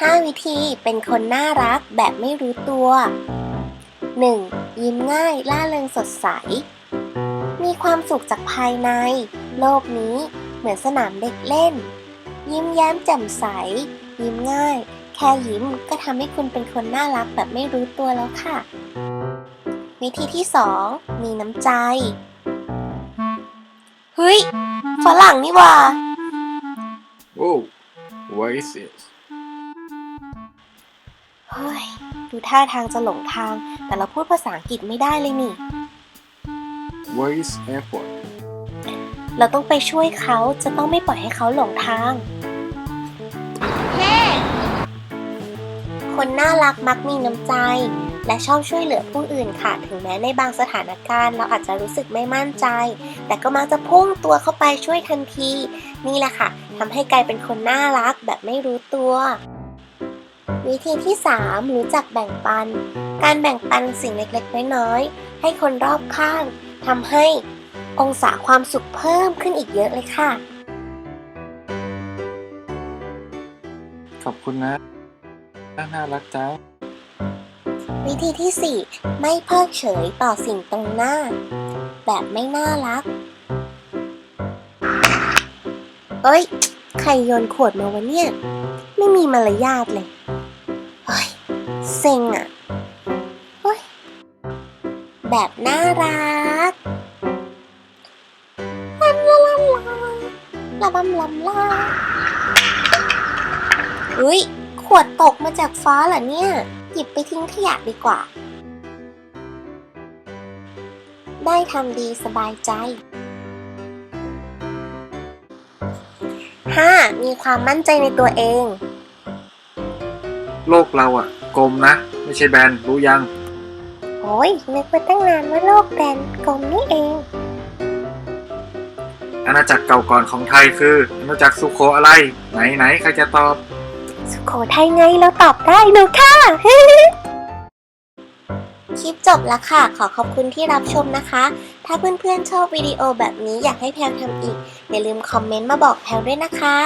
5 วิธีเป็นคนน่ารักแบบไม่รู้ตัว 1. ยิ้มง่ายล่าเริงสดใส มีความสุขจากภายใน โลกนี้เหมือนสนามเด็กเล่น ยิ้มแย้มแจ่มใส ยิ้มง่าย แค่ยิ้มก็ทำให้คุณเป็นคนน่ารักแบบไม่รู้ตัวแล้วค่ะ วิธีที่ 2 มีน้ำใจ เฮ้ยฝรั่งนี่ว่า Whoa, what is this? เฮ้ย ดูท่าทางจะหลงทาง แต่เราพูดภาษาอังกฤษไม่ได้เลยนี่ Where is airport? เราต้องไปช่วยเขาจะต้องไม่ปล่อยให้เขาหลงทาง คนน่ารักมักมีน้ำใจ และชอบช่วยเหลือผู้อื่นค่ะ ถึงแม้ในบางสถานการณ์ เราอาจจะรู้สึกไม่มั่นใจ แต่ก็มักจะพุ่งตัวเข้าไปช่วยทันที นี่แหละค่ะทำให้กลายเป็นคนน่ารักแบบไม่รู้ตัว วิธีที่ 3 รู้จักแบ่งปัน การแบ่งปันสิ่งเล็กๆ น้อยๆ ให้คนรอบข้างทำให้องศาความสุขเพิ่มขึ้นอีกเยอะเลยค่ะ ขอบคุณนะ น่ารักจังวิธีที่ 4 ไม่เพิกเฉยต่อสิ่งตรงหน้า แบบไม่น่ารัก เอ้ย ใครโยนขวดมาวะเนี่ย ไม่มีมารยาทเลยเฮ้ยเซ็งอะเฮ้ยแบบน่ารักลาลาลาลาลาลำลาเฮ้ยขวดตกมาจากฟ้าเหรอเนี่ย หยิบไปทิ้งขยะดีกว่า ได้ทำดีสบายใจ 5. มีความมั่นใจในตัวเอง โลกเราอะ กลมนะ ไม่ใช่แบนรู้ยัง โอ้ยนึกไปตั้งนานว่าโลกแบนกลมนี่เอง อาณาจักรเก่าก่อนของไทยคืออาณาจักรสุโขอะไร ไหนไหนใครจะตอบ สุโขทัยไงเราตอบได้หนูค่ะ คลิปจบแล้วค่ะ ขอขอบคุณที่รับชมนะคะ ถ้าเพื่อนๆชอบวิดีโอแบบนี้อยากให้แพลวทำอีก อย่าลืมคอมเมนต์มาบอกแพลวด้วยนะคะ